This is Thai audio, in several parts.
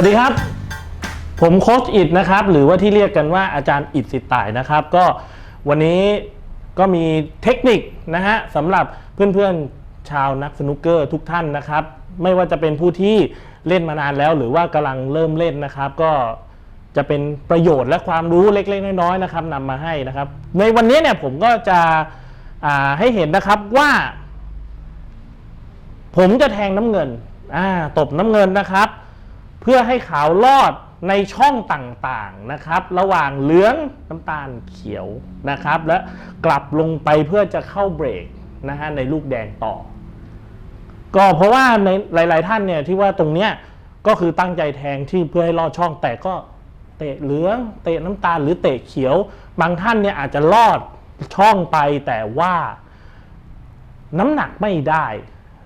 วัสดีครับ ผมโค้ชอิดนะครับ หรือว่าที่เรียกกันว่าอาจารย์อิดสิทธิ์ตายนะครับ ก็วันนี้ก็มีเทคนิคนะฮะสำหรับเพื่อนๆชาวนักสนุกเกอร์ทุกท่านนะครับ ไม่ว่าจะเป็นผู้ที่เล่นมานานแล้ว หรือว่ากำลังเริ่มเล่นนะครับ ก็จะเป็นประโยชน์และความรู้เล็กๆ น้อยๆนะครับนำมาให้นะครับ ในวันนี้เนี่ยผมก็จะให้เห็นนะครับว่า ผมจะแทงน้ำเงินตบน้ำเงินนะครับ เพื่อให้ขาวลอดในช่องต่างๆนะครับ ระหว่างเหลืองน้ำตาลเขียวนะครับ และกลับลงไปเพื่อจะเข้าเบรกนะฮะในลูกแดงต่อ ก็เพราะว่าในหลาย ๆ ท่านเนี่ยที่ว่าตรงเนี้ยก็คือตั้งใจแทงที่เพื่อให้ลอดช่องแต่ก็เตะเหลือง เตะน้ำตาลหรือเตะเขียว บางท่านเนี่ยอาจจะลอดช่องไปแต่ว่าน้ำหนักไม่ได้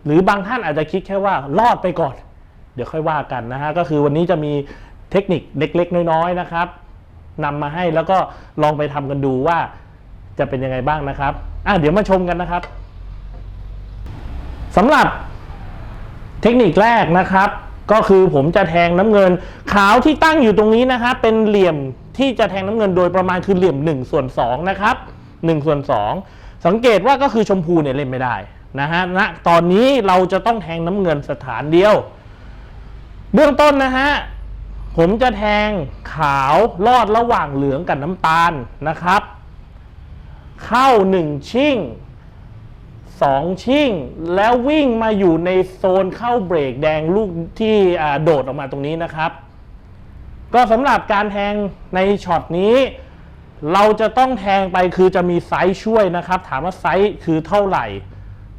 หรือบางท่านอาจจะคิดแค่ว่ารอดไปก่อน เดี๋ยวค่อยว่ากันนะฮะก็คือวันนี้จะมีเทคนิคเล็ก ๆ น้อยๆนะครับนำมาให้แล้วก็ลองไปทำกันดูว่าจะเป็นยังไงบ้างนะครับอะเดี๋ยวมาชมกันนะครับสำหรับเทคนิคแรกนะครับ ก็คือผมจะแทงน้ำเงิน ขาวที่ตั้งอยู่ตรงนี้นะครับ เป็นเหลี่ยมที่จะแทงน้ำเงินโดยประมาณคือเหลี่ยม1ส่วน2นะครับ1ส่วน2สังเกตว่าก็คือชมพูเนี่ยเล่นไม่ได้นะฮะณตอนนี้เราจะต้องแทงน้ำเงินสถานเดียว เบื้องต้นนะฮะ ผมจะแทงขาวลอดระหว่างเหลืองกับน้ำตาลนะครับ เข้าหนึ่งชิ่งสองชิ่ง แล้ววิ่งมาอยู่ในโซนเข้าเบรกแดงลูกที่โดดออกมาตรงนี้นะครับ ก็สำหรับการแทงในช็อตนี้ เราจะต้องแทงไปคือจะมีไซส์ช่วยนะครับ ถามว่าไซส์คือเท่าไหร่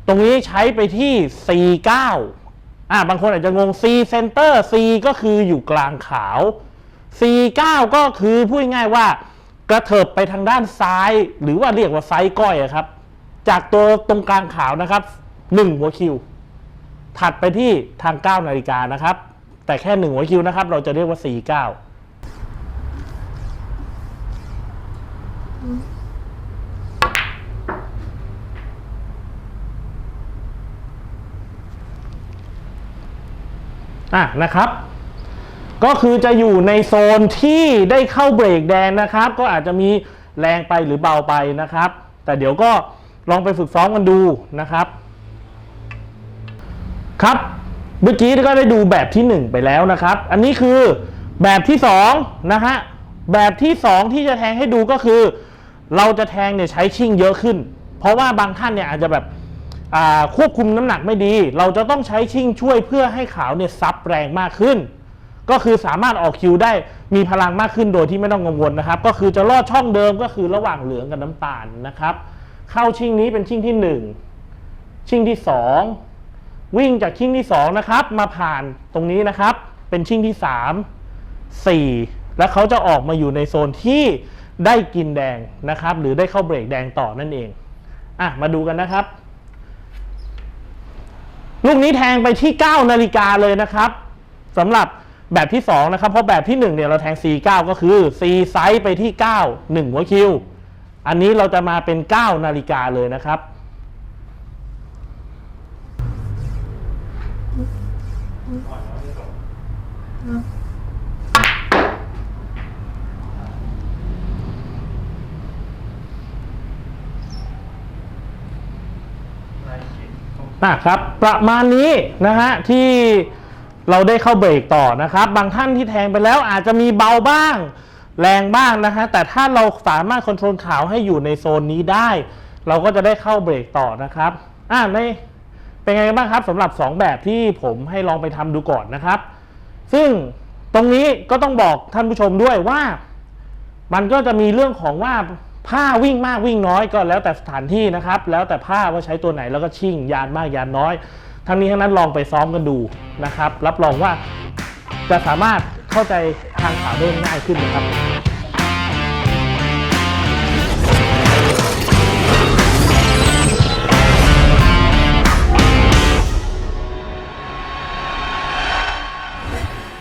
ตรงนี้ใช้ไปที่ 49 อ่าบางคนอาจจะงง C center C ก็คืออยู่กลางขาว C9 ก็คือพูดง่ายๆว่ากระเถิบไปทางด้านซ้าย หรือว่าเรียกว่าไซก้อยอะครับ จากตัวตรงกลางขาวนะครับ 1 หัวคิว ถัดไปที่ทาง 9 นาฬิกานะครับ แต่แค่ 1 หัวคิวนะครับ เราจะเรียกว่า C9 อะนะครับ ก็คือจะอยู่ในโซนที่ได้เข้าเบรกแดงนะครับ ก็อาจจะมีแรงไปหรือเบาไปนะครับ แต่เดี๋ยวก็ลองไปฝึกซ้อมกันดูนะครับ ครับเมื่อกี้ก็ได้ดูแบบที่ 1 ไปแล้วนะครับ อันนี้คือแบบที่2นะฮะแบบที่ 2 ที่จะแทงให้ดูก็คือ เราจะแทงเนี่ยใช้ชิ่งเยอะขึ้น เพราะว่าบางท่านเนี่ยอาจจะแบบ ควบคุมน้ำหนักไม่ดี เราจะต้องใช้ชิ่งช่วยเพื่อให้ขาวเนี่ยซับแรงมากขึ้น ก็คือสามารถออกคิวได้มีพลังมากขึ้นโดยที่ไม่ต้องกังวลนะครับ ก็คือจะลอดช่องเดิมก็คือระหว่างเหลืองกับน้ำตาลนะครับ เข้าชิ่งนี้เป็นชิ่งที่ 1 ชิ่งที่ 2 วิ่งจากชิ่งที่2นะครับมาผ่านตรงนี้นะครับ เป็นชิ่งที่ 3 4 แล้วเขาจะออกมาอยู่ในโซนที่ได้กินแดงนะครับ หรือได้เข้าเบรกแดงต่อนั่นเองอะมาดูกันนะครับ ลูกนี้แทงไปที่ 9 นาฬิกาเลยนะครับสำหรับแบบที่ 2 นะครับ เพราะแบบที่ 1 เนี่ยเราแทง C9 ก็คือ C ไซส์ไปที่ 9 1 หัวคิว อันนี้เราจะมาเป็น 9 นาฬิกาเลยนะครับ นะครับประมาณนี้นะฮะที่เราได้เข้าเบรกต่อนะครับ บางท่านที่แทงไปแล้วอาจจะมีเบาบ้าง แรงบ้างนะฮะแต่ถ้าเราสามารถคอนโทรลขาวให้อยู่ในโซนนี้ได้ เราก็จะได้เข้าเบรกต่อนะครับอ่าในเป็นไงบ้างครับสำหรับ 2 แบบที่ผมให้ลองไปทำดูก่อนนะครับ ซึ่งตรงนี้ก็ต้องบอกท่านผู้ชมด้วยว่า มันก็จะมีเรื่องของว่า ผ้าวิ่งมากวิ่งน้อยก็แล้วแต่สถานที่นะครับ แล้วแต่ผ้าว่าใช้ตัวไหนแล้วก็ชิ่งยานมากยานน้อย ทั้งนี้ทั้งนั้นลองไปซ้อมกันดูนะครับ รับรองว่าจะสามารถเข้าใจทางขาวได้ง่ายขึ้นนะครับ